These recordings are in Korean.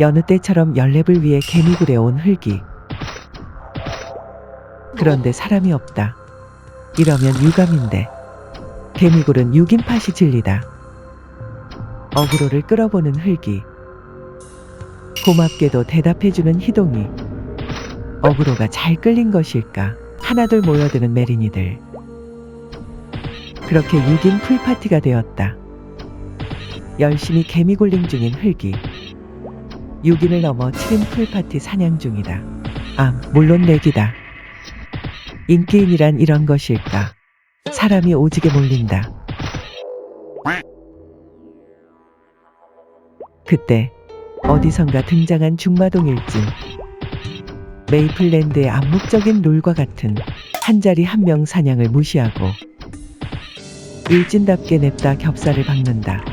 여느 때처럼 연랩을 위해 개미굴에 온 흙이. 그런데 사람이 없다. 이러면 유감인데. 개미굴은 6인 팥이 진리다. 어그로를 끌어보는 흙이. 고맙게도 대답해주는 희동이. 어그로가 잘 끌린 것일까? 하나둘 모여드는 메리니들. 그렇게 6인 풀파티가 되었다. 열심히 개미굴링 중인 흙이. 6인을 넘어 7인 풀파티 사냥 중이다. 아, 물론 내기다. 인기인이란 이런 것일까? 사람이 오지게 몰린다. 그때 어디선가 등장한 중마동 일진. 메이플랜드의 암묵적인 룰과 같은 한 자리 한 명 사냥을 무시하고 일진답게 냅다 겹살을 박는다.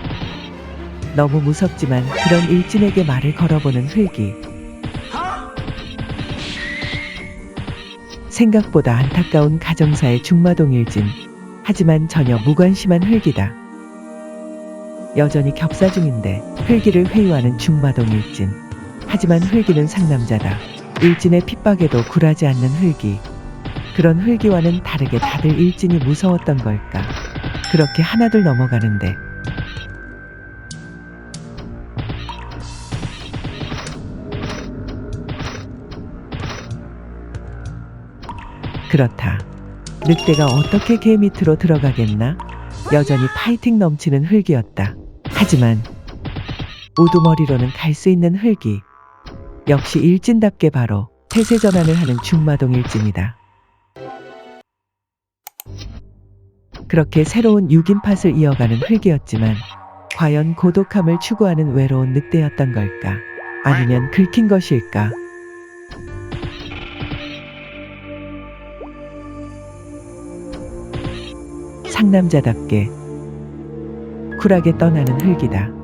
너무 무섭지만 그런 일진에게 말을 걸어보는 흙이 생각보다 안타까운 가정사의 중마동 일진. 하지만 전혀 무관심한 흙이다. 여전히 겹사 중인데 흙이를 회유하는 중마동 일진. 하지만 흙이는 상남자다. 일진의 핍박에도 굴하지 않는 흙이. 그런 흙이와는 다르게 다들 일진이 무서웠던 걸까. 그렇게 하나둘 넘어가는데 그렇다. 늑대가 어떻게 개 밑으로 들어가겠나? 여전히 파이팅 넘치는 흙이었다. 하지만 우두머리로는 갈 수 있는 흙이 역시 일진답게 바로 태세 전환을 하는 중마동 일진이다. 그렇게 새로운 6인 팟을 이어가는 흙이었지만 과연 고독함을 추구하는 외로운 늑대였던 걸까? 아니면 긁힌 것일까? 상남자답게 쿨하게 떠나는 흙이다.